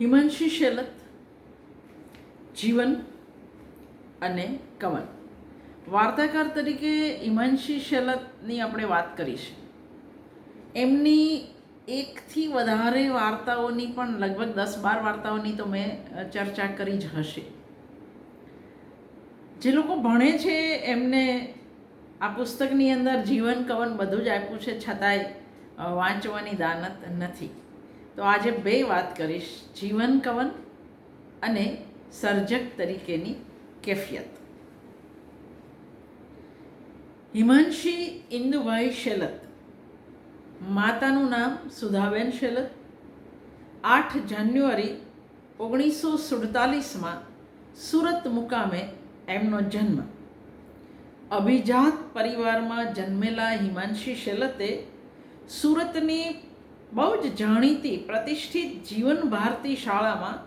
હિમાંશી શેલત, જીવન અને કવન વાર્તાકાર તરીકે હિમાંશી શેલતની આપણે વાત કરીશું. એમની એકથી વધારે વાર્તાઓની પણ લગભગ દસ બાર વાર્તાઓની તો મેં ચર્ચા કરી જ હશે. જે લોકો ભણે છે એમને આ પુસ્તકની અંદર જીવન, કવન બધું જ આપ્યું છે, છતાંય વાંચવાની દાનત નથી. તો આજે બે વાત કરીશ. જીવન કવન અને સર્જક તરીકેની કેફિયત. હિમાંશી ઇન્દુભાઈ શેલત. માતાનું નામ સુધાબેન શેલત. આઠ જાન્યુઆરી ઓગણીસો સુડતાલીસમાં સુરત મુકામે એમનો જન્મ. અભિજાત પરિવારમાં જન્મેલા હિમાંશી શેલતે સુરતની બહુ જ જાણીતી, પ્રતિષ્ઠિત જીવન ભારતી શાળામાં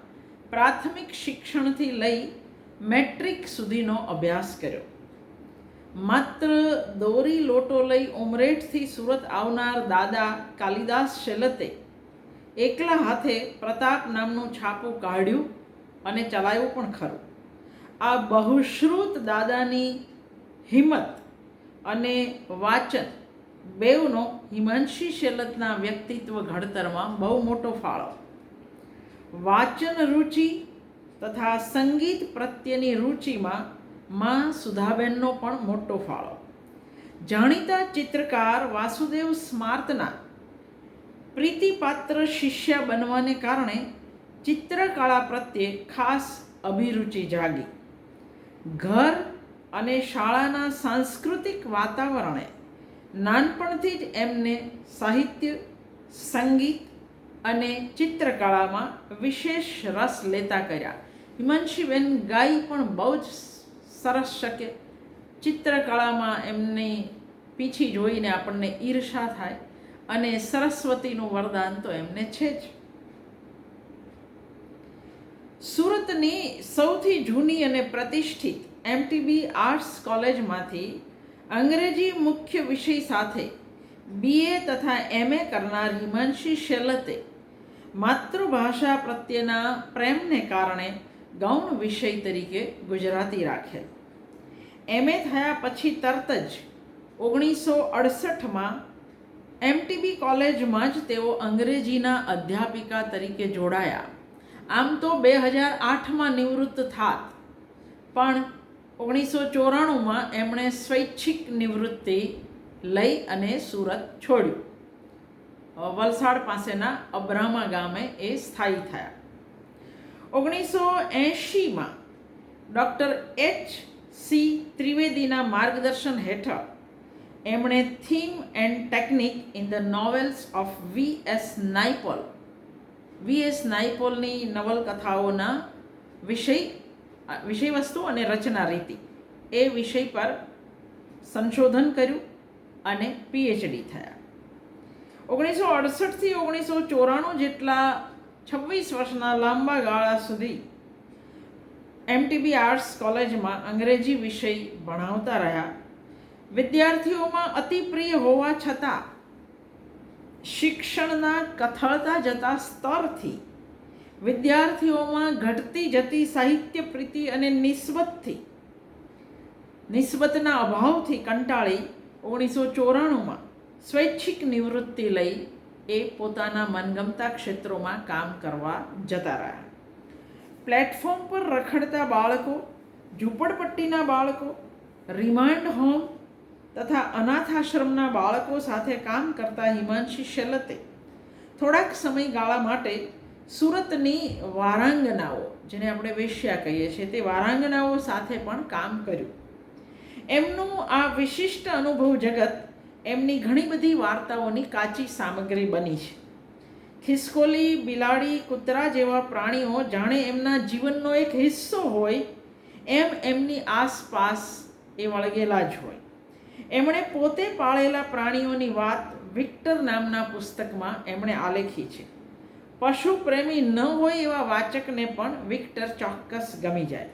પ્રાથમિક શિક્ષણથી લઈ મેટ્રિક સુધીનો અભ્યાસ કર્યો. માત્ર દોરી લોટો લઈ ઉમરેઠથી સુરત આવનાર દાદા કાલિદાસ શેલતે એકલા હાથે પ્રતાપ નામનું છાપું કાઢ્યું અને ચલાવ્યું પણ ખરું. આ બહુશ્રુત દાદાની હિંમત અને વાચન બેવનો હિમાંશી શેલતના વ્યક્તિત્વ ઘડતરમાં બહુ મોટો ફાળો. વાચન રુચિ તથા સંગીત પ્રત્યેની રુચિમાં માં સુધાબેનનો પણ મોટો ફાળો. જાણીતા ચિત્રકાર વાસુદેવ સ્માર્તના પ્રીતિપાત્ર શિષ્ય બનવાને કારણે ચિત્રકળા પ્રત્યે ખાસ અભિરુચિ જાગી. ઘર અને શાળાના સાંસ્કૃતિક વાતાવરણે નાનપણથી જ એમને સાહિત્ય, સંગીત અને ચિત્રકળામાં વિશેષ રસ લેતા કર્યા. હિમાંશીબેન ગાઈ પણ બહુ જ સરસ શકે. ચિત્રકળામાં એમની પીછી જોઈને આપણને ઈર્ષા થાય અને સરસ્વતીનું વરદાન તો એમને છે જ. સુરતની સૌથી જૂની અને પ્રતિષ્ઠિત એમટીબી આર્ટ્સ કોલેજમાંથી અંગ્રેજી મુખ્ય વિષય સાથે બીએ તથા એમએ કરનાર હિમાંશી શેલતે માતૃભાષા પ્રત્યેના પ્રેમને કારણે ગૌણ વિષય તરીકે ગુજરાતી રાખેલ. એમએ થયા પછી તરત જ ઓગણીસો અડસઠમાં એમટીબી કોલેજમાં જ તેઓ અંગ્રેજીના અધ્યાપિકા તરીકે જોડાયા. આમ તો બે હજાર આઠમાં નિવૃત્ત થાત. પણ ઓગણીસો ચોરાણુંમાં એમણે સ્વૈચ્છિક નિવૃત્તિ લઈ અને સુરત છોડ્યું. વલસાડ પાસેના અબ્રામા ગામે એ સ્થાયી થયા. ઓગણીસો એંશીમાં ડૉક્ટર એચ. સી. ત્રિવેદીના માર્ગદર્શન હેઠળ એમણે theme and technique in the novels of V. S. Naipaul V. S. નાઇપોલની નવલકથાઓના વિષય વિષય વસ્તુ અને રચના રીતિ એ વિષય પર સંશોધન કર્યું અને પીએચડી થયા ઓગણીસો અડસઠથી ઓગણીસો ચોરાણું જેટલા છવ્વીસ વર્ષના લાંબા ગાળા સુધી એમટીબી આર્ટ્સ કોલેજમાં અંગ્રેજી વિષય ભણાવતા રહ્યા વિદ્યાર્થીઓમાં અતિ પ્રિય હોવા છતાં શિક્ષણના કથળતા જતા સ્તરથી વિદ્યાર્થીઓમાં ઘટતી જતી સાહિત્ય પ્રીતિ અને નિસ્બતથી, નિસ્બતના અભાવથી કંટાળી ઓગણીસો ચોરાણુંમાં સ્વૈચ્છિક નિવૃત્તિ લઈ એ પોતાના મનગમતા ક્ષેત્રોમાં કામ કરવા જતા રહ્યા. પ્લેટફોર્મ પર રખડતા બાળકો, ઝૂંપડપટ્ટીના બાળકો, રિમાન્ડ હોમ તથા અનાથાશ્રમના બાળકો સાથે કામ કરતા હિમાંશી શેલતે થોડાક સમયગાળા માટે સુરતની વારાંગનાઓ, જેને આપણે વેશ્યા કહીએ છીએ, તે વારાંગનાઓ સાથે પણ કામ કર્યું. એમનું આ વિશિષ્ટ અનુભવ જગત એમની ઘણી બધી વાર્તાઓની કાચી સામગ્રી બની છે. ખિસકોલી, બિલાડી, કૂતરા જેવા પ્રાણીઓ જાણે એમના જીવનનો એક હિસ્સો હોય, એમ એમની આસપાસ એ વળગેલા જ હોય. એમણે પોતે પાળેલા પ્રાણીઓની વાત વિક્ટર નામના પુસ્તકમાં એમણે આલેખી છે. પશુ પ્રેમી ન હોય એવા વાચકને પણ વિક્ટર ચોક્કસ ગમી જાય.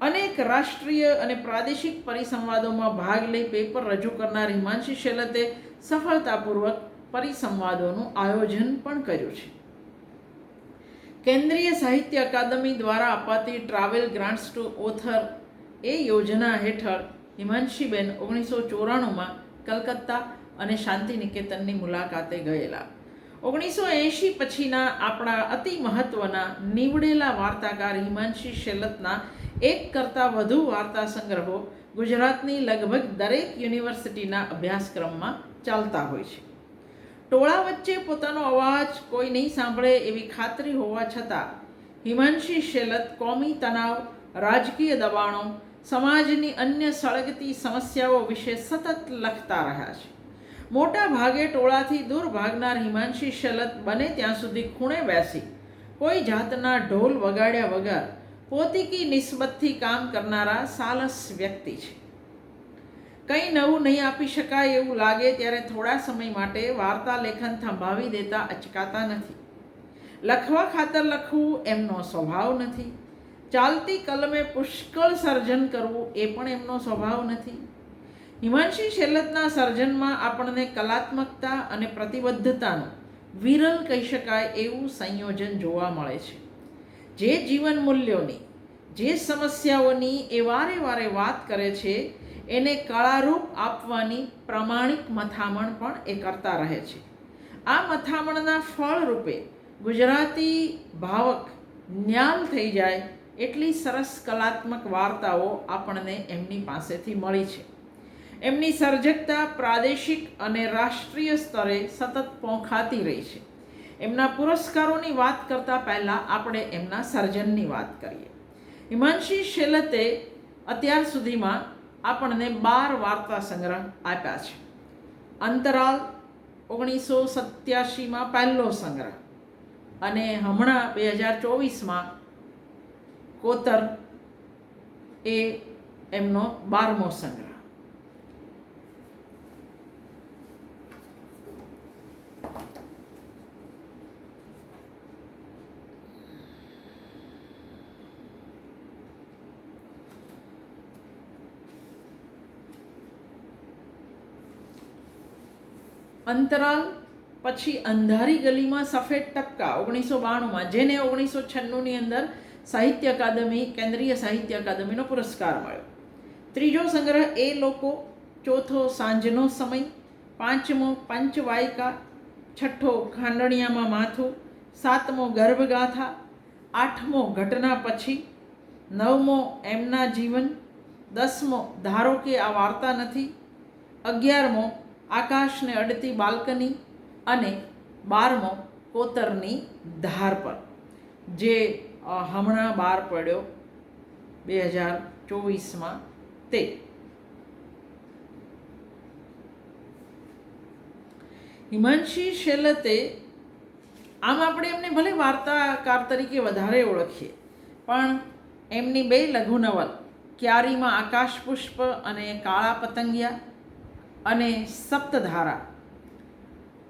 અનેક રાષ્ટ્રીય અને પ્રાદેશિક પરિસંવાદોમાં ભાગ લઈ પેપર રજૂ કરનાર હિમાંશી શેલતે સફળતાપૂર્વક પરિસંવાદોનું આયોજન પણ કર્યું છે. કેન્દ્રીય સાહિત્ય અકાદમી દ્વારા અપાતી ટ્રાવેલ ગ્રાન્ટ્સ ટુ ઓથર એ યોજના હેઠળ હિમાંશીબેન ઓગણીસો ચોરાણુંમાં કલકત્તા અને શાંતિ નિકેતનની મુલાકાતે ગયેલા. ઓગણીસો એંશી પછીના આપણા અતિ મહત્વના નીવડેલા વાર્તાકાર હિમાંશી શેલતના એક કરતાં વધુ વાર્તા સંગ્રહો ગુજરાતની લગભગ દરેક યુનિવર્સિટીના અભ્યાસક્રમમાં ચાલતા હોય છે. ટોળા વચ્ચે પોતાનો અવાજ કોઈ નહીં સાંભળે એવી ખાતરી હોવા છતાં હિમાંશી શેલત કોમી તણાવ, રાજકીય દબાણો, સમાજની અન્ય સળગતી સમસ્યાઓ વિશે સતત લખતા રહ્યા છે. મોટા ભાગે ટોળાથી દૂર ભાગનાર હિમાંશી શલત બને ત્યાં સુધી ખૂણે બેસી. કોઈ જાતના ઢોલ વગાડ્યા વગર પોતીકી નિસ્બતથી કામ કરનારા સાલસ વ્યક્તિ છે. કંઈ નવું નહીં આપી શકાય એવું લાગે ત્યારે થોડા સમય માટે વાર્તા લેખન થંભાવી દેતા અચકાતા નથી. લખવા ખાતર લખવું એમનો સ્વભાવ નથી. ચાલતી કલમે પુષ્કળ સર્જન કરવું એ પણ એમનો સ્વભાવ નથી. હિમાંશી શેલતના સર્જનમાં આપણને કલાત્મકતા અને પ્રતિબદ્ધતાનું વિરલ કહી શકાય એવું સંયોજન જોવા મળે છે. જે જીવન મૂલ્યોની, જે સમસ્યાઓની એ વારે વારે વાત કરે છે, એને કળારૂપ આપવાની પ્રમાણિક મથામણ પણ એ કરતા રહે છે. આ મથામણના ફળ રૂપે ગુજરાતી ભાવક જ્ઞાન થઈ જાય એટલી સરસ કલાત્મક વાર્તાઓ આપણને એમની પાસેથી મળી છે. એમની સર્જકતા પ્રાદેશિક અને રાષ્ટ્રીય સ્તરે સતત પોંખાતી રહી છે. એમના પુરસ્કારોની વાત કરતાં પહેલાં આપણે એમના સર્જનની વાત કરીએ. હિમાંશી શેલતે અત્યાર સુધીમાં આપણને બાર વાર્તા સંગ્રહ આપ્યા છે. અંતરાલ ઓગણીસો સત્યાસીમાં પહેલો સંગ્રહ અને હમણાં બે હજાર ચોવીસમાં કોતર એ એમનો બારમો સંગ્રહ. અંતરાલ, પછી અંધારી ગલીમાં સફેદ ટપકા, ઓગણીસો બાણુંમાં, જેને ઓગણીસો છન્નુંની અંદર સાહિત્ય અકાદમી, કેન્દ્રીય સાહિત્ય અકાદમીનો પુરસ્કાર મળ્યો. ત્રીજો સંગ્રહ, એ લોકો, ચોથો સાંજનો સમય, પાંચમો પંચવાયકા, છઠ્ઠો ખાંડણિયામાં માથું, સાતમો ગર્ભગાથા, આઠમો ઘટના પછી, નવમો એમના જીવન, દસમો ધારો કે આ વાર્તા નથી, અગિયારમો આકાશને અડતી બાલ્કની અને બારમો કોતરની ધાર પર, જે હમણાં બહાર પડ્યો બે હજાર ચોવીસમાં તે. હિમાંશી શેલતે આમ આપણે એમને ભલે વાર્તાકાર તરીકે વધારે ઓળખીએ, પણ એમની બે લઘુ નવલ, ક્યારીમાં આકાશ પુષ્પ અને કાળા પતંગિયા અને સપ્તધારા.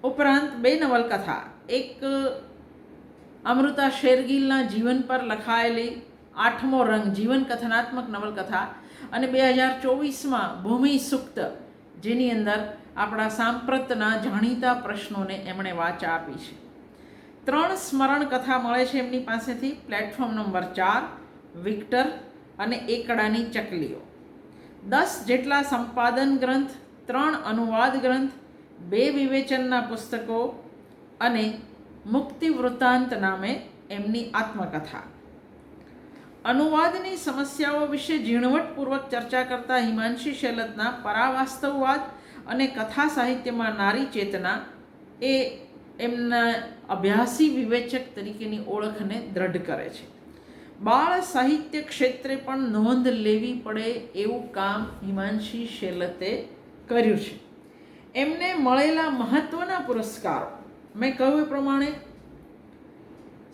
ઉપરાંત બે નવલકથા. એક, અમૃતા શેરગીલના જીવન પર લખાયેલી આઠમો રંગ જીવન કથનાત્મક નવલકથા અને બે હજાર ચોવીસમાં ભૂમિ સુક્ત, જેની અંદર આપણા સાંપ્રતના જાણીતા પ્રશ્નોને એમણે વાચા આપી છે. ત્રણ સ્મરણ કથા મળે છે એમની પાસેથી. પ્લેટફોર્મ નંબર ચાર, વિક્ટર અને એકડાની ચકલીઓ. દસ જેટલા સંપાદન ગ્રંથ ત્રણ અનુવાદ ગ્રંથ, બે વિવેચનના પુસ્તકો અને મુક્તિ વૃત્તાંત નામે એમની આત્મકથા. અનુવાદની સમસ્યાઓ વિશે ઝીણવટપૂર્વક ચર્ચા કરતા હિમાંશી શેલતના પરાવાસ્તવવાદ અને કથા સાહિત્યમાં નારી ચેતના એ એમના અભ્યાસી વિવેચક તરીકેની ઓળખને દ્રઢ કરે છે. બાળ સાહિત્ય ક્ષેત્રે પણ નોંધ લેવી પડે એવું કામ હિમાંશી શેલતે કર્યું છે. એમને મળેલા મહત્ત્વના પુરસ્કારો. મેં કહ્યું એ પ્રમાણે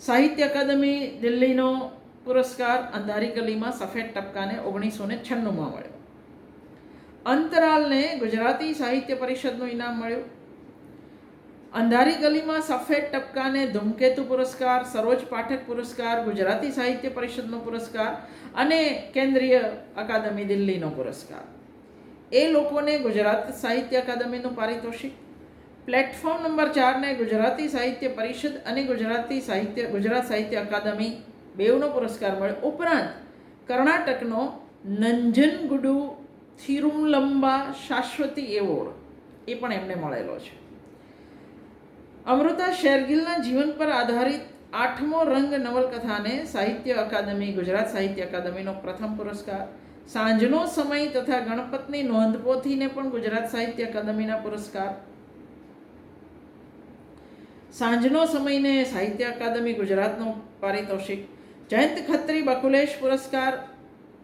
સાહિત્ય અકાદમી દિલ્હીનો પુરસ્કાર, અંધારી ગલીમાં સફેદ ટપકાને ઓગણીસો ને છન્નુંમાં મળ્યો. અંતરાલને ગુજરાતી સાહિત્ય પરિષદનું ઇનામ મળ્યું. અંધારી ગલીમાં સફેદ ટપકાને ધૂમકેતુ પુરસ્કાર, સરોજ પાઠક પુરસ્કાર, ગુજરાતી સાહિત્ય પરિષદનો પુરસ્કાર અને કેન્દ્રીય અકાદમી દિલ્હીનો પુરસ્કાર. એ લોકોને ગુજરાત સાહિત્ય અકાદમીનું પારિતોષિક પ્લેટફોર્મ નંબર ચારને ગુજરાતી સાહિત્ય પરિષદ અને ગુજરાતી સાહિત્ય, ગુજરાત સાહિત્ય અકાદમી બેવનો પુરસ્કાર મળ્યો. ઉપરાંત કર્ણાટકનો નંજનગુડુ થિરુમલંબા શાશ્વતી એવોર્ડ એ પણ એમને મળેલો છે. અમૃતા શેરગિલના જીવન પર આધારિત આઠમો રંગ નવલકથાને સાહિત્ય અકાદમી, ગુજરાત સાહિત્ય અકાદમીનો પ્રથમ પુરસ્કાર સાંજનો સમય તથા ગણપતની નોંધપોથીને પણ ગુજરાત સાહિત્ય અકાદમીના પુરસ્કાર. સાંજનો સમયને સાહિત્ય અકાદમી ગુજરાતનો પારિતોષિક. જયંત ખત્રી બકુલેશ પુરસ્કાર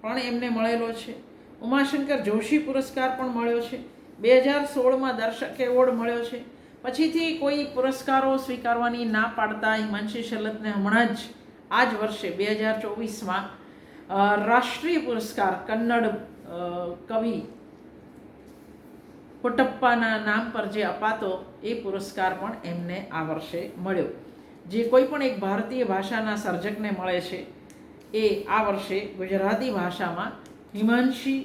પણ એમને મળેલો છે. ઉમાશંકર જોશી પુરસ્કાર પણ મળ્યો છે. બે હજાર સોળમાં દર્શક એવોર્ડ મળ્યો છે. પછીથી કોઈ પુરસ્કારો સ્વીકારવાની ના પાડતા હિમાંશી શલતને હમણાં જ આ જ વર્ષે બે હજાર ચોવીસમાં રાષ્ટ્રીય પુરસ્કાર કન્નડ કવિ પુટપ્પાના નામ પર જે અપાતો એ પુરસ્કાર પણ એમને આ વર્ષે મળ્યો જે કોઈ પણ એક ભારતીય ભાષાના સર્જકને મળે છે એ આ વર્ષે ગુજરાતી ભાષામાં હિમાંશી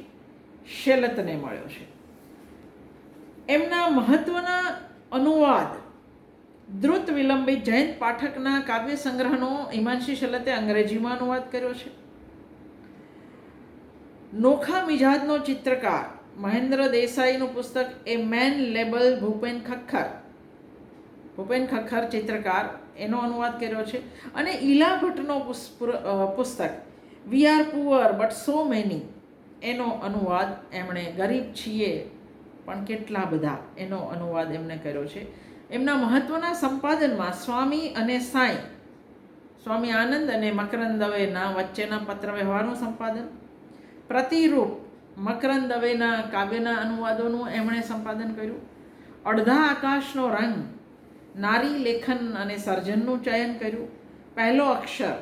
શેલતને મળ્યો છે એમના મહત્વના અનુવાદ દ્રુત વિલંબિત જયંત પાઠકના કાવ્ય સંગ્રહનો હિમાંશી શેલતે અંગ્રેજીમાં અનુવાદ કર્યો છે નોખા મિજાજનો ચિત્રકાર મહેન્દ્ર દેસાઈનું પુસ્તક a man label Bhupen Khakhar Bhupen Khakhar ચિત્રકાર, એનો અનુવાદ કર્યો છે. અને ઈલા ભટ્ટનો પુસ- પુસ્તક, we are poor but so many, એનો અનુવાદ એમણે ગરીબ છીએ, પણ કેટલા બધા, એનો અનુવાદ એમણે કર્યો છે. એમના મહત્ત્વના સંપાદનમાં સ્વામી અને સાંઈ, સ્વામી આનંદ અને મકરંદ દવેના વચ્ચેના પત્ર વ્યવહારનું સંપાદન પ્રતિરૂપ મકરંદ દવેના કાવ્યના અનુવાદોનું એમણે સંપાદન કર્યું. અડધા આકાશનો રંગ, નારી લેખન અને સર્જનનું ચયન કર્યું. પહેલો અક્ષર,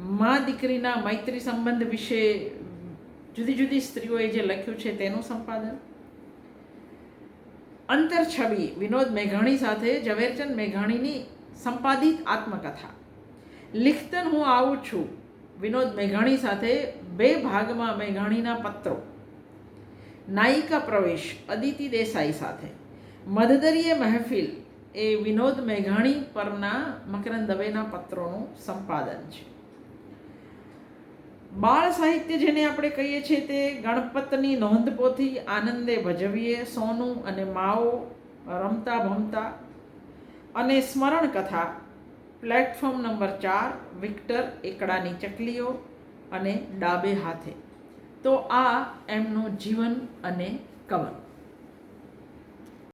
મા દીકરીના મૈત્રી સંબંધ વિશે જુદી જુદી સ્ત્રીઓએ જે લખ્યું છે તેનું સંપાદન. અંતર છબી, વિનોદ મેઘાણી સાથે ઝવેરચંદ મેઘાણીની સંપાદિત આત્મકથા. લિખતન હું આવું છું. વિનોદ મેઘાણી સાથે બે ભાગમાં મેઘાણીના પત્રો. નાયિકા પ્રવેશ, અદિતિ દેસાઈ સાથે. મધદરીય મહેફિલ, એ વિનોદ મેઘાણી પરના મકરંદ દવેના પત્રોનું સંપાદન છે. બાળ સાહિત્ય જેને આપણે કહીએ છીએ તે ગણપતની નોંધપોથી આનંદે ભજવીએ સોનું અને માઓ રમતા ભમતા અને સ્મરણ કથા પ્લેટફોર્મ નંબર ચાર, વિક્ટર એકડાની ચકલીઓ અને ડાબે હાથે. તો આ એમનું જીવન અને કવન.